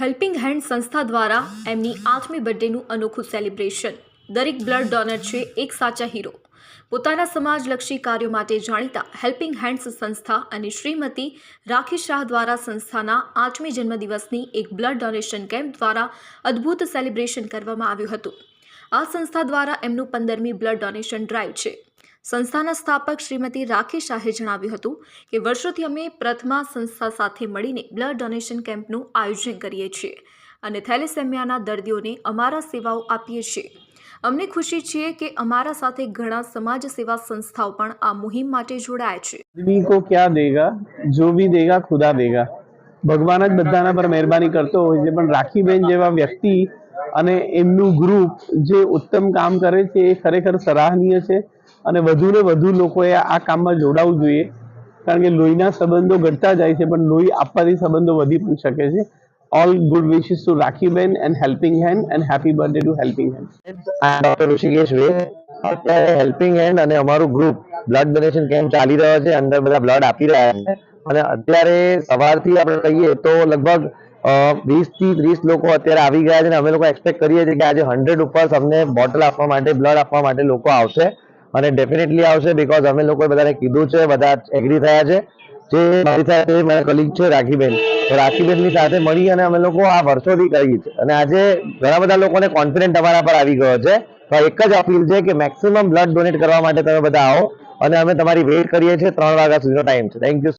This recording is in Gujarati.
હેલ્પિંગ હેન્ડ સંસ્થા દ્વારા એમની આઠમી બર્થડેનું અનોખું સેલિબ્રેશન. દરેક બ્લડ ડોનર છે એક સાચા હીરો. પોતાના સમાજલક્ષી કાર્યો માટે જાણીતા હેલ્પિંગ હેન્ડ્સ સંસ્થા અને શ્રીમતી રાખી શાહ દ્વારા સંસ્થાના આઠમી જન્મદિવસની એક બ્લડ ડોનેશન કેમ્પ દ્વારા અદ્ભુત સેલિબ્રેશન કરવામાં આવ્યું હતું. આ સંસ્થા દ્વારા એમનું પંદરમી બ્લડ ડોનેશન ડ્રાઈવ છે. સંસ્થાના સ્થાપક શ્રીમતી રાખી શાહે જણાવ્યું હતું કે વર્ષોથી અમે પ્રથમા સંસ્થા સાથે મળીને બ્લડ ડોનેશન કેમ્પનું આયોજન કરીએ છીએ અને થેલેસેમિયાના દર્દીઓને અમારા સેવાઓ આપીએ છીએ. અમને ખુશી છે કે અમારા સાથે ઘણા સમાજ સેવા સંસ્થાઓ પણ આ મુહિમ માટે જોડાયા છે. આદમી કો ક્યા દેગા? જો ભી દેગા, ખુદા દેગા. ભગવાન જ બધાના પર મહેરબાની કરતો હોય છે, પણ રાખીબેન જેવા વ્યક્તિ અને એમનું ગ્રુપ જે ઉત્તમ કામ કરે છે, એ ખરેખર સરાહનીય છે. અને વધુ ને વધુ લોકોએ આ કામમાં જોડાવું જોઈએ. કારણ કે લોહીના સંબંધો ઘટતા જાય છે, પણ લોહી આપવાથી સંબંધો વધી પણ શકે છે. All good wishes to Rakhiben and helping hand and happy birthday to helping hand doctor Rushikesh way અત્યારે હેલ્પિંગ હેન્ડ અને અમારું ગ્રુપ બ્લડ ડોનેશન કેમ્પ ચાલી રહ્યો છે, અંદર બધા બ્લડ આપી રહ્યા છે. અને અત્યારે સવારથી આપણે કહીએ તો લગભગ વીસથી ત્રીસ લોકો અત્યારે આવી ગયા છે અને અમે લોકો એક્સપેક્ટ કરીએ છીએ કે આજે હંડ્રેડ ઉપર અમને બોટલ આપવા માટે બ્લડ આપવા માટે લોકો આવશે. અને ડેફિનેટલી આવશે બીકોઝ અમે લોકોએ બધાને કીધું છે, બધા એગ્રી થયા છે. જે મારી સાથે મારા કલીગ છે રાખીબેન. રાખીબેનની સાથે મળી અને અમે લોકો આ વર્ષોથી કરી છે. અને આજે ઘણા બધા લોકોને કોન્ફિડન્ટ અમારા પર આવી ગયો છે. તો એક જ અપીલ છે કે મેક્સિમમ બ્લડ ડોનેટ કરવા માટે તમે બધા આવો અને અમે તમારી વેઇટ કરીએ છીએ ત્રણ વાગ્યા સુધીનો ટાઈમ છે. Thank you